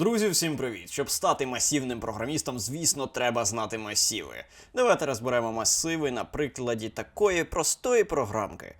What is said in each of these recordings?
Друзі, всім привіт! Щоб стати масивним програмістом, звісно, треба знати масиви. Давайте розберемо масиви на прикладі такої простої програмки.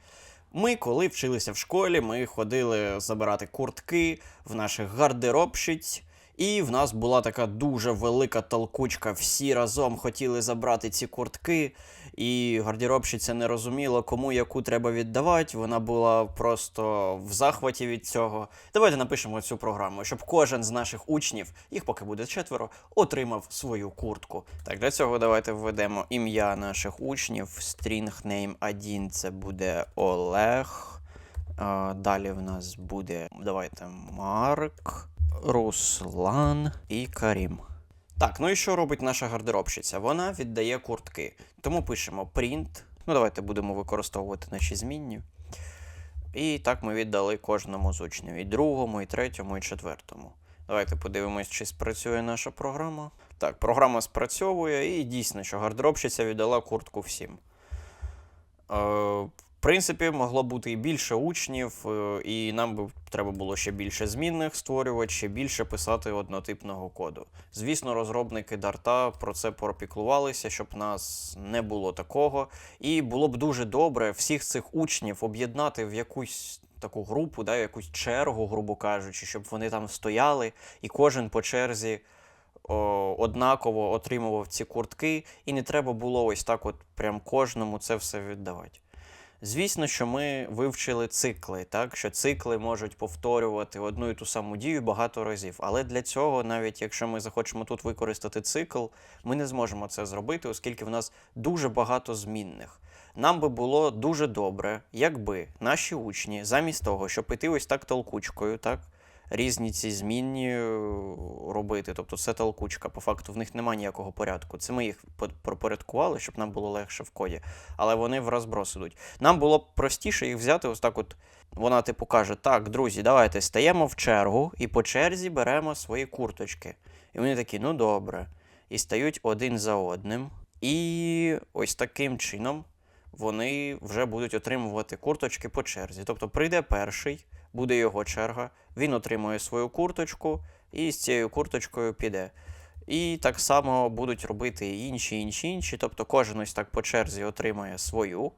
Ми, коли вчилися в школі, ми ходили забирати куртки в наших гардеробщиць, і в нас була така дуже велика толкучка. Всі разом хотіли забрати ці куртки, і гардеробщиця не розуміла, кому яку треба віддавати. Вона була просто в захваті від цього. Давайте напишемо цю програму, щоб кожен з наших учнів, їх поки буде четверо, отримав свою куртку. Так, для цього давайте введемо ім'я наших учнів. String name 1 це буде Олег. Далі в нас буде, давайте, Марк, Руслан і Карім. Так, ну і що робить наша гардеробщиця? Вона віддає куртки. Тому пишемо print. Ну, давайте будемо використовувати наші змінні. І так ми віддали кожному з учнів. І другому, і третьому, і четвертому. Давайте подивимось, чи спрацює наша програма. Так, програма спрацьовує, і дійсно, що гардеробщиця віддала куртку всім. Е, принципі, могло бути і більше учнів, е, і нам би треба було ще більше змінних створювати, ще більше писати однотипного коду. Звісно, розробники Дарта про це пропіклувалися, щоб нас не було такого. І було б дуже добре всіх цих учнів об'єднати в якусь таку групу, да, якусь чергу, грубо кажучи, щоб вони там стояли, і кожен по черзі о, однаково отримував ці куртки, і не треба було ось так, от прям кожному це все віддавати. Звісно, що ми вивчили цикли, так що цикли можуть повторювати одну і ту саму дію багато разів. Але для цього, навіть якщо ми захочемо тут використати цикл, ми не зможемо це зробити, оскільки в нас дуже багато змінних. Нам би було дуже добре, якби наші учні, замість того, щоб іти ось так толкучкою, так, різні ці змінні е, робити, тобто це толкучка, по факту в них немає ніякого порядку. Це ми їх пропорядкували, щоб нам було легше в коді, але вони в розброс ідуть. Нам було б простіше їх взяти, ось так от. Вона типу каже: Так, друзі, давайте стаємо в чергу і по черзі беремо свої курточки. І вони такі, ну добре. І стають один за одним. І ось таким чином вони вже будуть отримувати курточки по черзі. Тобто прийде перший, буде його черга, він отримує свою курточку і з цією курточкою піде. І так само будуть робити інші, інші, інші. Тобто кожен ось так по черзі отримає свою,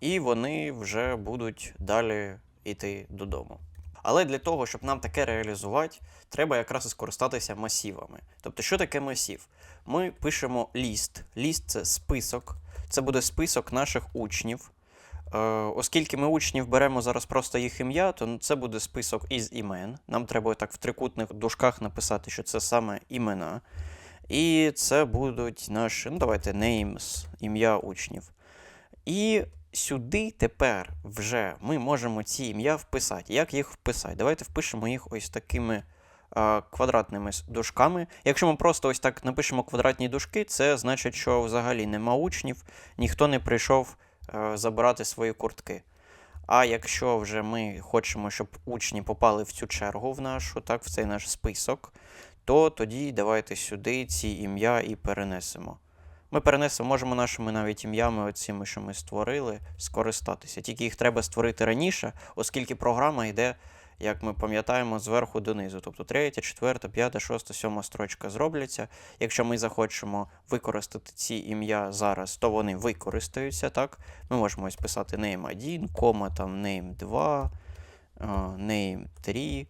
і вони вже будуть далі йти додому. Але для того, щоб нам таке реалізувати, треба якраз і скористатися масівами. Тобто, що таке масів? Ми пишемо ліст. Ліст це список. Це буде список наших учнів. Е, оскільки ми учнів беремо зараз просто їх ім'я, то це буде список із імен. Нам треба так в трикутних дужках написати, що це саме імена. І це будуть наші, ну давайте, names, ім'я учнів. І сюди тепер вже ми можемо ці ім'я вписати. Як їх вписати? Давайте впишемо їх ось такими а, квадратними с- дужками. Якщо ми просто ось так напишемо квадратні дужки, це значить, що взагалі нема учнів, ніхто не прийшов е, забирати свої куртки. А якщо вже ми хочемо, щоб учні попали в цю чергу в нашу, так, в цей наш список, то тоді давайте сюди ці ім'я і перенесемо. Ми перенесемо, можемо нашими навіть ім'ями, оціми, що ми створили, скористатися. Тільки їх треба створити раніше, оскільки програма йде, як ми пам'ятаємо, зверху донизу. Тобто третя, четверта, п'ята, шоста, сьома строчка зробляться. Якщо ми захочемо використати ці ім'я зараз, то вони використаються, так? Ми можемо ось писати name 1, кома там name 2, а, name 3,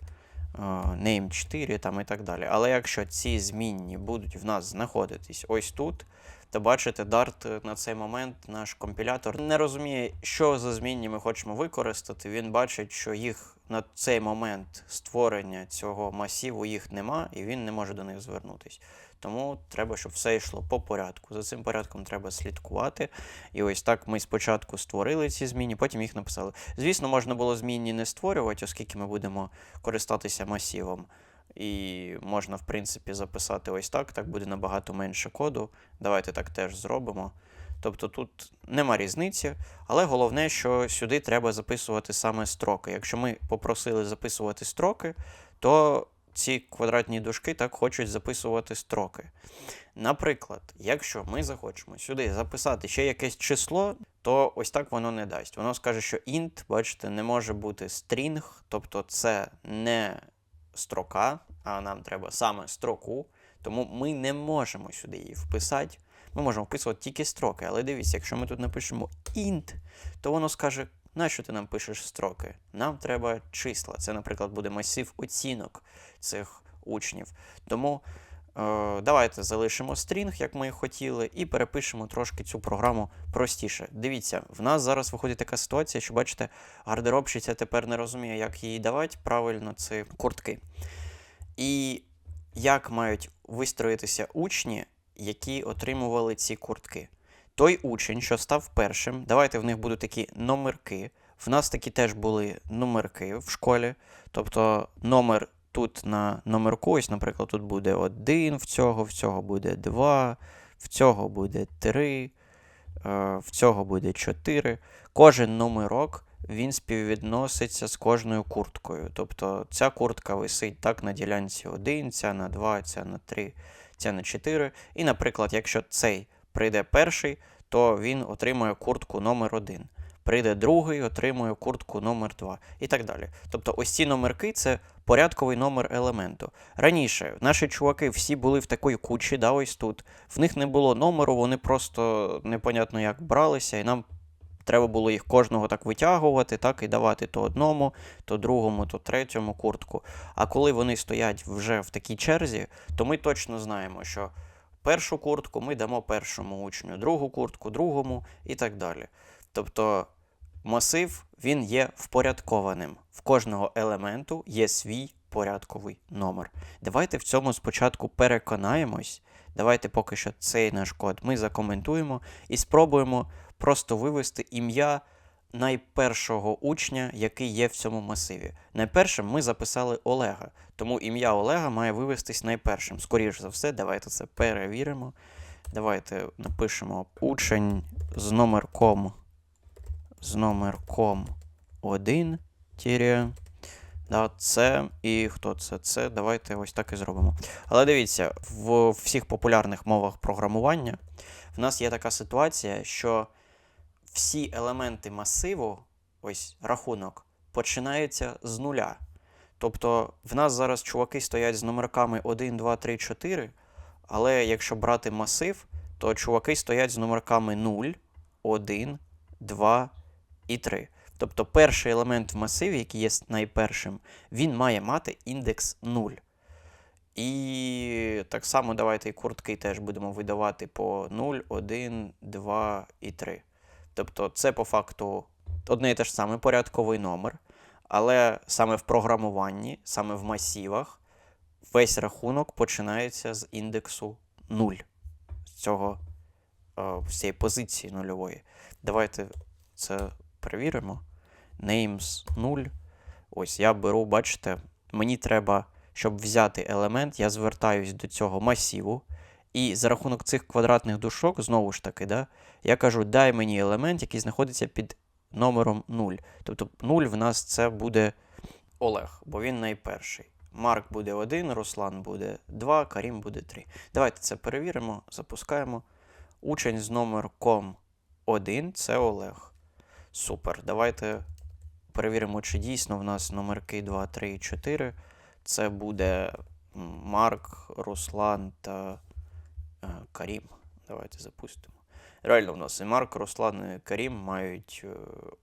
а, name 4 там і так далі. Але якщо ці змінні будуть в нас знаходитись ось тут, то бачите, Dart на цей момент наш компілятор не розуміє, що за змінні ми хочемо використати. Він бачить, що їх на цей момент створення цього масиву їх нема, і він не може до них звернутись. Тому треба, щоб все йшло по порядку. За цим порядком треба слідкувати. І ось так ми спочатку створили ці зміни, потім їх написали. Звісно, можна було змінні не створювати, оскільки ми будемо користатися масивом. І можна, в принципі, записати ось так, так буде набагато менше коду. Давайте так теж зробимо. Тобто тут нема різниці, але головне, що сюди треба записувати саме строки. Якщо ми попросили записувати строки, то ці квадратні дужки так хочуть записувати строки. Наприклад, якщо ми захочемо сюди записати ще якесь число, то ось так воно не дасть. Воно скаже, що int, бачите, не може бути string, тобто це не строка, а нам треба саме строку, тому ми не можемо сюди її вписати. Ми можемо вписувати тільки строки, але дивіться, якщо ми тут напишемо int, то воно скаже, нащо ти нам пишеш строки? Нам треба числа. Це, наприклад, буде масив оцінок цих учнів. Тому давайте залишимо стрінг, як ми і хотіли, і перепишемо трошки цю програму простіше. Дивіться, в нас зараз виходить така ситуація, що бачите, гардеробщиця тепер не розуміє, як їй давати правильно ці куртки. І як мають вистроїтися учні, які отримували ці куртки. Той учень, що став першим, давайте в них будуть такі номерки. В нас такі теж були номерки в школі. Тобто номер тут на номерку, ось, наприклад, тут буде 1, в цього, в цього буде 2, в цього буде 3, е, в цього буде 4. Кожен номерок він співвідноситься з кожною курткою. Тобто ця куртка висить так на ділянці 1, ця на 2, ця на 3, ця на 4. І, наприклад, якщо цей прийде перший, то він отримує куртку номер 1. Прийде другий, отримує куртку номер 2 і так далі. Тобто ось ці номерки це порядковий номер елементу. Раніше наші чуваки всі були в такій кучі, да, ось тут. В них не було номеру, вони просто непонятно як бралися, і нам треба було їх кожного так витягувати, так і давати то одному, то другому, то третьому куртку. А коли вони стоять вже в такій черзі, то ми точно знаємо, що першу куртку ми дамо першому учню, другу куртку, другому і так далі. Тобто масив він є впорядкованим. В кожного елементу є свій порядковий номер. Давайте в цьому спочатку переконаємось. Давайте поки що цей наш код ми закоментуємо і спробуємо просто вивести ім'я найпершого учня, який є в цьому масиві. Найпершим ми записали Олега, тому ім'я Олега має вивестись найпершим. Скоріше за все, давайте це перевіримо. Давайте напишемо учень з номерком з номерком 1 тіря. Да, це і хто це? Це давайте ось так і зробимо. Але дивіться, в всіх популярних мовах програмування в нас є така ситуація, що всі елементи масиву, ось рахунок, починаються з нуля. Тобто в нас зараз чуваки стоять з номерками 1, 2, 3, 4, але якщо брати масив, то чуваки стоять з номерками 0, 1, 2 і 3. Тобто перший елемент в масиві, який є найпершим, він має мати індекс 0. І так само давайте і куртки теж будемо видавати по 0, 1, 2 і 3. Тобто це по факту одне і те ж саме порядковий номер, але саме в програмуванні, саме в масивах, весь рахунок починається з індексу 0. З цього з цієї позиції нульової. Давайте це перевіримо. Names 0. Ось я беру, бачите, мені треба, щоб взяти елемент, я звертаюсь до цього масиву. І за рахунок цих квадратних дужок, знову ж таки, да, я кажу, дай мені елемент, який знаходиться під номером 0. Тобто 0 в нас це буде Олег, бо він найперший. Марк буде 1, Руслан буде 2, Карім буде 3. Давайте це перевіримо, запускаємо. Учень з номерком 1 це Олег. Супер. Давайте перевіримо, чи дійсно в нас номерки 2, 3 і 4. Це буде Марк, Руслан та е, Карім. Давайте запустимо. Реально, в нас і Марк, Руслан і Карім мають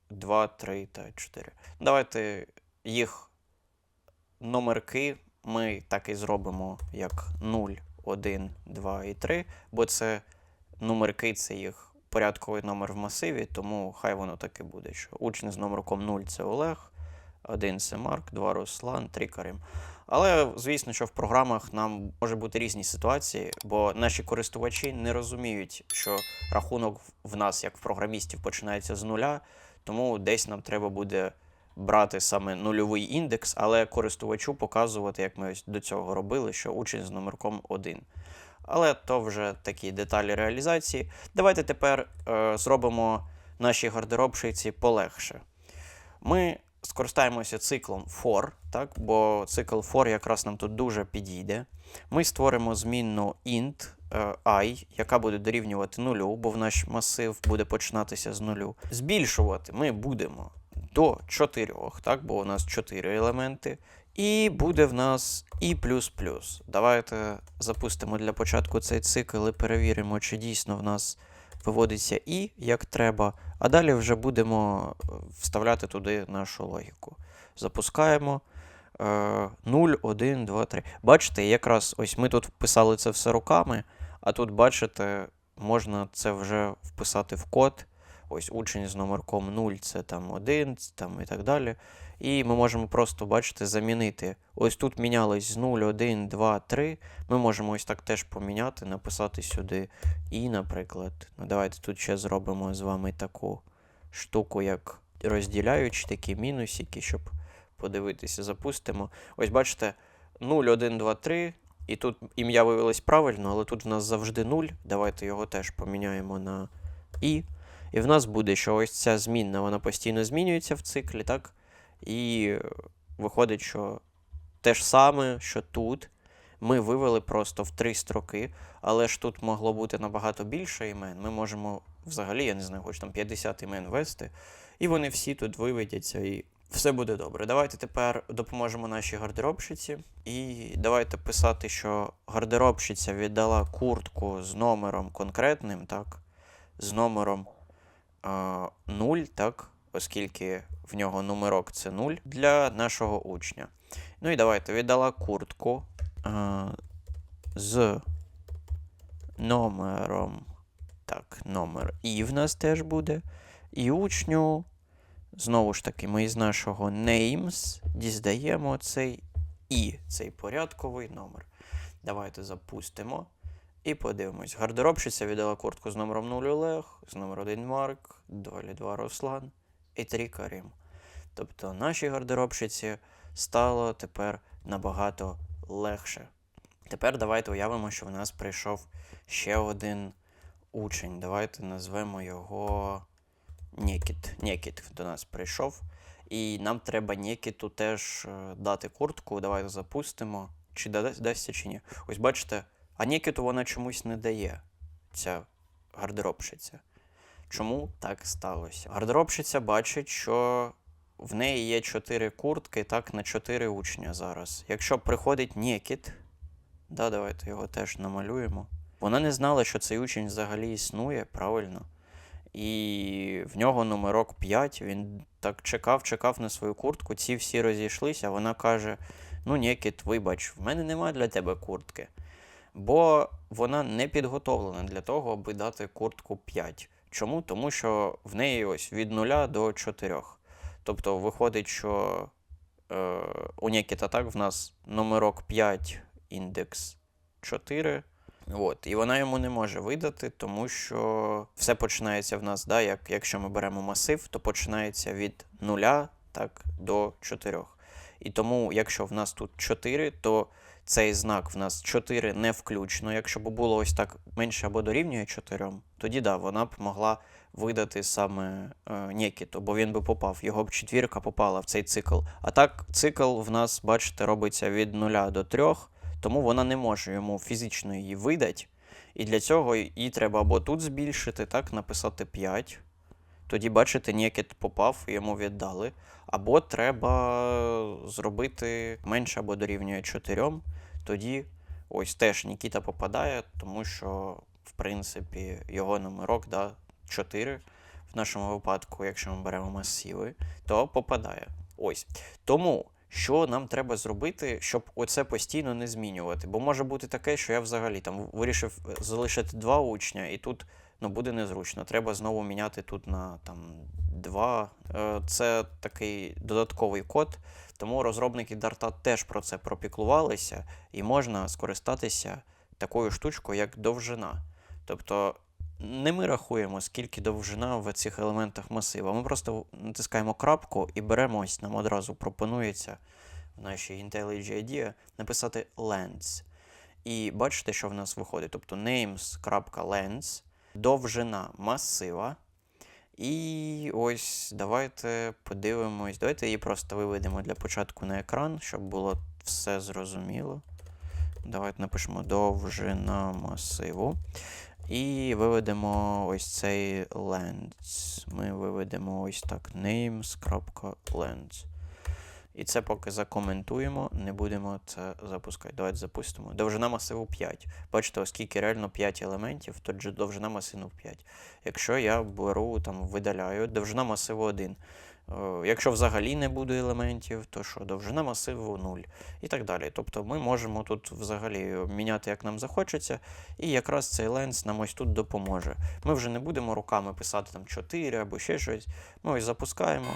2, 3 та 4. Давайте їх номерки ми так і зробимо як 0, 1, 2 і 3, бо це номерки, це їх порядковий номер в масиві, тому хай воно так і буде. що Учень з номерком 0 це Олег, 1 це Марк, 2 Руслан, 3 Карим. Але, звісно, що в програмах нам може бути різні ситуації, бо наші користувачі не розуміють, що рахунок в нас, як в програмістів, починається з нуля, тому десь нам треба буде брати саме нульовий індекс, але користувачу показувати, як ми ось до цього робили, що учень з номерком 1 але то вже такі деталі реалізації. Давайте тепер е, зробимо наші гардеробшиці полегше. Ми скористаємося циклом for, так, бо цикл for якраз нам тут дуже підійде. Ми створимо змінну int е, i, яка буде дорівнювати нулю, бо в наш масив буде починатися з нулю. Збільшувати ми будемо до 4, так, бо у нас 4 елементи. І буде в нас і Давайте запустимо для початку цей цикл і перевіримо, чи дійсно в нас виводиться і як треба. А далі вже будемо е, вставляти туди нашу логіку. Запускаємо. е, 0, 1, 2, 3. Бачите, якраз ось ми тут вписали це все руками, а тут, бачите, можна це вже вписати в код. Ось учень з номерком 0 це там 1 там і так далі. І ми можемо просто, бачите, замінити. Ось тут мінялось з 0, 1, 2, 3. Ми можемо ось так теж поміняти, написати сюди і, наприклад. Ну, давайте тут ще зробимо з вами таку штуку, як розділяючи такі мінусики, щоб подивитися, запустимо. Ось бачите, 0, 1, 2, 3. І тут ім'я виявилось правильно, але тут в нас завжди 0. Давайте його теж поміняємо на і. І в нас буде, що ось ця змінна, вона постійно змінюється в циклі, так? І виходить, що те ж саме, що тут. Ми вивели просто в три строки, але ж тут могло бути набагато більше імен. Ми можемо взагалі, я не знаю, хоч там 50 імен ввести, і вони всі тут виведяться, і все буде добре. Давайте тепер допоможемо нашій гардеробщиці. І давайте писати, що гардеробщиця віддала куртку з номером конкретним, так? З номером 0, так? Оскільки в нього номерок це 0 для нашого учня. Ну і давайте віддала куртку з номером. Так, номер І в нас теж буде. І учню. Знову ж таки, ми із нашого names діздаємо цей І, цей порядковий номер. Давайте запустимо. І подивимось. Гардеробщиця віддала куртку з номером 0 Олег, з номером 1 Марк, долі 2 Руслан і 3 Карим. Тобто нашій гардеробщиці стало тепер набагато легше. Тепер давайте уявимо, що в нас прийшов ще один учень. Давайте назвемо його Нікіт. Нікіт до нас прийшов. І нам треба Нікіту теж е, дати куртку. Давайте запустимо. Чи дасться, чи ні. Ось бачите, а Нікіту вона чомусь не дає, ця гардеробщиця. Чому так сталося? Гардеробщиця бачить, що в неї є 4 куртки, так, на 4 учня зараз. Якщо приходить Нікіт, да, давайте його теж намалюємо. Вона не знала, що цей учень взагалі існує, правильно? І в нього номерок 5. Він так чекав, чекав на свою куртку. Ці всі розійшлися. Вона каже: Ну, Нікіт, вибач, в мене немає для тебе куртки. Бо вона не підготовлена для того, аби дати куртку 5. Чому? Тому що в неї ось від 0 до 4. Тобто виходить, що е, у Нікіта так в нас номерок 5, індекс 4. От, і вона йому не може видати, тому що все починається в нас, да, як, якщо ми беремо масив, то починається від 0 так, до 4. І тому, якщо в нас тут 4, то цей знак в нас 4 не включно. Якщо б було ось так менше або дорівнює 4, тоді да, вона б могла видати саме е, Нікіту, бо він би попав, його б четвірка попала в цей цикл. А так, цикл в нас, бачите, робиться від 0 до 3, тому вона не може йому фізично її видати. І для цього їй треба або тут збільшити, так, написати 5. Тоді, бачите, Нікіт попав, йому віддали. Або треба зробити менше або дорівнює 4. Тоді ось теж Нікіта попадає, тому що, в принципі, його номерок да, 4 в нашому випадку, якщо ми беремо масиви, то попадає. Ось. Тому. Що нам треба зробити, щоб оце постійно не змінювати? Бо може бути таке, що я взагалі там вирішив залишити два учня, і тут ну, буде незручно. Треба знову міняти тут на там, два. Е, Це такий додатковий код, тому розробники Дарта теж про це пропіклувалися, і можна скористатися такою штучкою, як довжина. Тобто не ми рахуємо, скільки довжина в цих елементах масива. Ми просто натискаємо крапку і беремо ось нам одразу пропонується в нашій IntelliJ IDEA написати length. І бачите, що в нас виходить. Тобто names.length, довжина масива. І ось давайте подивимось. Давайте її просто виведемо для початку на екран, щоб було все зрозуміло. Давайте напишемо довжина масиву. І виведемо ось цей length. Ми виведемо ось так names.length. І це поки закоментуємо, не будемо це запускати. Давайте запустимо. Довжина масиву 5. Бачите, оскільки реально 5 елементів, то довжина масиву 5. Якщо я беру, там, видаляю, довжина масиву 1. Е, Якщо взагалі не буде елементів, то що довжина масиву 0 і так далі. Тобто ми можемо тут взагалі міняти, як нам захочеться, і якраз цей ленс нам ось тут допоможе. Ми вже не будемо руками писати там 4 або ще щось. Ми ось запускаємо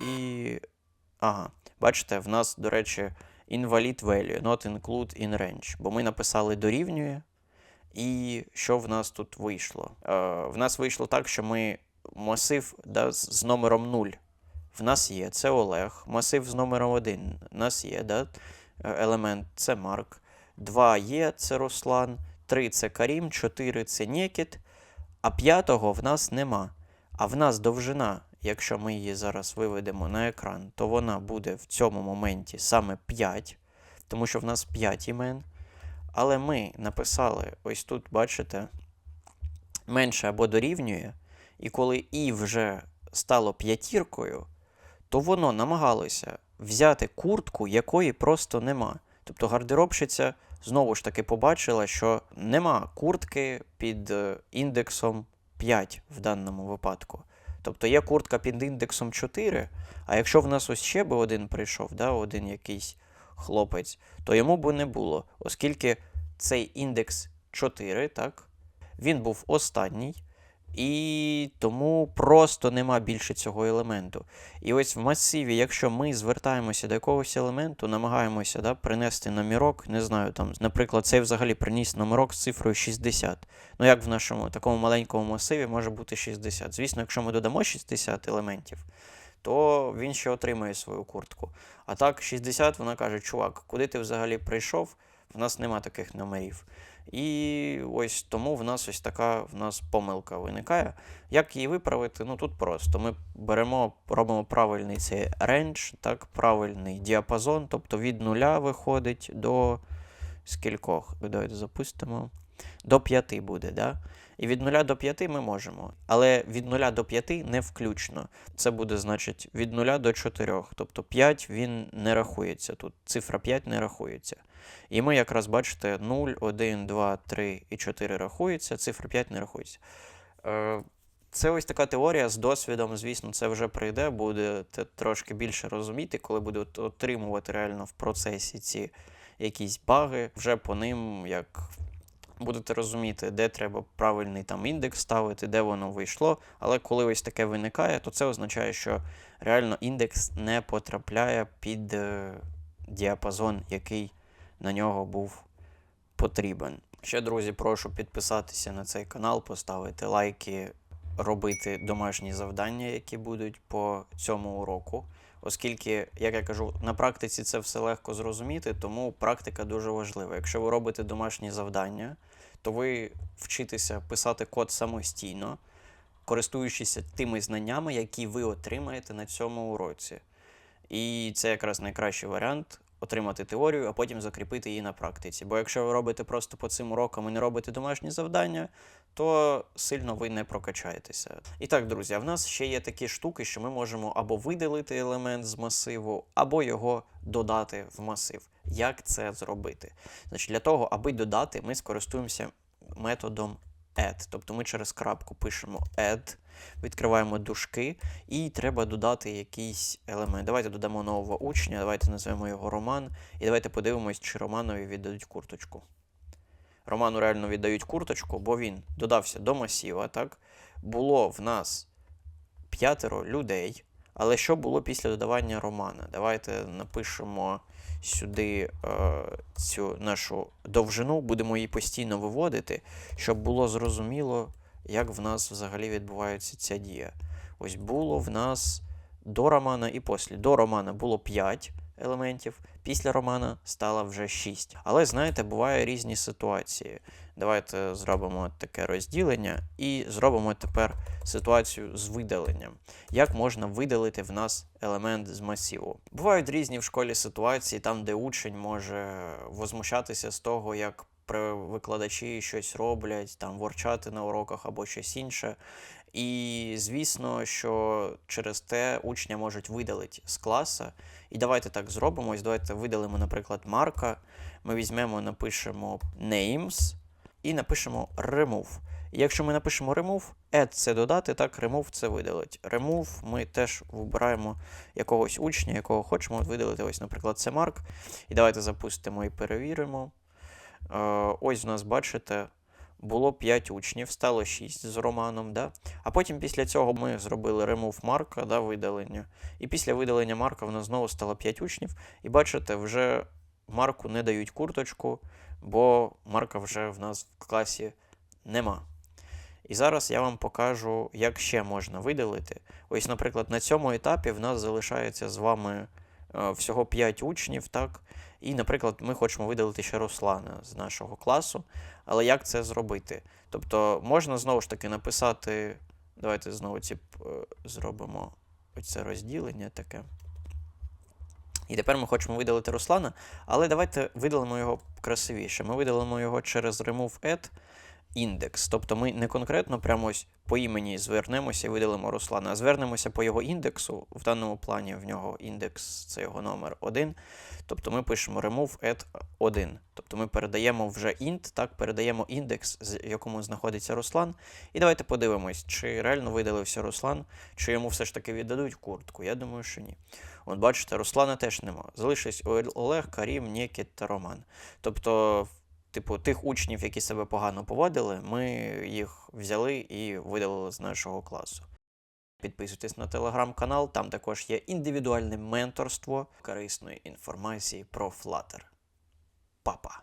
і. Ага, бачите, в нас, до речі, invalid value, not include in range, бо ми написали дорівнює. І що в нас тут вийшло? Е, в нас вийшло так, що ми масив да, з номером 0 в нас є, це Олег. Масив з номером 1 в нас є, да? е, елемент це Марк. 2 є, це Руслан. 3 це Карім, 4 це Нєкіт, а п'ятого в нас нема. А в нас довжина, якщо ми її зараз виведемо на екран, то вона буде в цьому моменті саме 5, тому що в нас 5 імен. Але ми написали, ось тут, бачите, менше або дорівнює, і коли і вже стало п'ятіркою, то воно намагалося взяти куртку, якої просто нема. Тобто гардеробщиця знову ж таки побачила, що нема куртки під е, індексом 5 в даному випадку. Тобто є куртка під індексом 4, а якщо в нас ось ще би один прийшов, да, один якийсь хлопець, то йому би не було, оскільки цей індекс 4, так, він був останній, і тому просто нема більше цього елементу. І ось в масиві, якщо ми звертаємося до якогось елементу, намагаємося да, принести номерок, не знаю, там, наприклад, цей взагалі приніс номерок з цифрою 60. Ну, як в нашому такому маленькому масиві може бути 60. Звісно, якщо ми додамо 60 елементів, то він ще отримає свою куртку. А так, 60, вона каже: чувак, куди ти взагалі прийшов? В нас нема таких номерів. І ось тому в нас ось така в нас помилка виникає. Як її виправити? Ну тут просто. Ми беремо, робимо правильний цей рендж, так, правильний діапазон, тобто від нуля виходить до скількох. Давайте запустимо. До 5 буде, да? І від 0 до 5 ми можемо. Але від 0 до 5 не включно. Це буде, значить, від 0 до 4. Тобто 5 він не рахується тут. Цифра 5 не рахується. І ми якраз бачите 0, 1, 2, 3 і 4 рахується, цифра 5 не рахується. Е, Це ось така теорія з досвідом, звісно, це вже прийде, будете трошки більше розуміти, коли будете отримувати реально в процесі ці якісь баги, вже по ним як будете розуміти, де треба правильний там індекс ставити, де воно вийшло. Але коли ось таке виникає, то це означає, що реально індекс не потрапляє під е, діапазон, який на нього був потрібен. Ще, друзі, прошу підписатися на цей канал, поставити лайки, робити домашні завдання, які будуть по цьому уроку. Оскільки, як я кажу, на практиці це все легко зрозуміти, тому практика дуже важлива. Якщо ви робите домашні завдання, то ви вчитеся писати код самостійно, користуючись тими знаннями, які ви отримаєте на цьому уроці. І це якраз найкращий варіант отримати теорію, а потім закріпити її на практиці. Бо якщо ви робите просто по цим урокам і не робите домашні завдання, то сильно ви не прокачаєтеся. І так, друзі, а в нас ще є такі штуки, що ми можемо або видалити елемент з масиву, або його додати в масив. Як це зробити? Значить, для того, аби додати, ми скористуємося методом add. Тобто ми через крапку пишемо add, відкриваємо дужки, і треба додати якийсь елемент. Давайте додамо нового учня, давайте назвемо його Роман, і давайте подивимось, чи Романові віддадуть курточку. Роману реально віддають курточку, бо він додався до масіва, так? Було в нас п'ятеро людей. Але що було після додавання Романа? Давайте напишемо сюди е, цю нашу довжину, будемо її постійно виводити, щоб було зрозуміло, як в нас взагалі відбувається ця дія. Ось було в нас до Романа і після. До Романа було 5 елементів, після Романа стало вже 6. Але знаєте, бувають різні ситуації. Давайте зробимо таке розділення і зробимо тепер ситуацію з видаленням. Як можна видалити в нас елемент з масиву? Бувають різні в школі ситуації, там, де учень може возмущатися з того, як викладачі щось роблять, там ворчати на уроках або щось інше. І звісно, що через те учня можуть видалити з класа. І давайте так зробимо. Давайте видалимо, наприклад, Марка. Ми візьмемо, напишемо names і напишемо remove. І якщо ми напишемо remove, add це додати, так, remove це видалить. Remove ми теж вибираємо якогось учня, якого хочемо видалити. Ось, наприклад, це Марк. І давайте запустимо і перевіримо. Е, ось у нас, бачите, було 5 учнів, стало 6 з Романом. Да? А потім після цього ми зробили remove Марка, да, видалення. І після видалення Марка в нас знову стало 5 учнів. І бачите, вже Марку не дають курточку, бо Марка вже в нас в класі нема. І зараз я вам покажу, як ще можна видалити. Ось, наприклад, на цьому етапі в нас залишається з вами е, всього 5 учнів, так? І, наприклад, ми хочемо видалити ще Руслана з нашого класу. Але як це зробити? Тобто можна знову ж таки написати. Давайте знову ці е, зробимо оце розділення таке. І тепер ми хочемо видалити Руслана, але давайте видалимо його красивіше. Ми видалимо його через remove add індекс. Тобто ми не конкретно прямо ось по імені звернемося і видалимо Руслана, а звернемося по його індексу. В даному плані в нього індекс це його номер 1. Тобто ми пишемо remove add 1. Тобто ми передаємо вже int, так, передаємо індекс, з- якому знаходиться Руслан. І давайте подивимось, чи реально видалився Руслан, чи йому все ж таки віддадуть куртку. Я думаю, що ні. От бачите, Руслана теж нема. Залишились Олег, Карім, Нєкіт та Роман. Тобто, типу, тих учнів, які себе погано поводили, ми їх взяли і видалили з нашого класу. Підписуйтесь на телеграм-канал, там також є індивідуальне менторство корисної інформації про Flutter. Папа!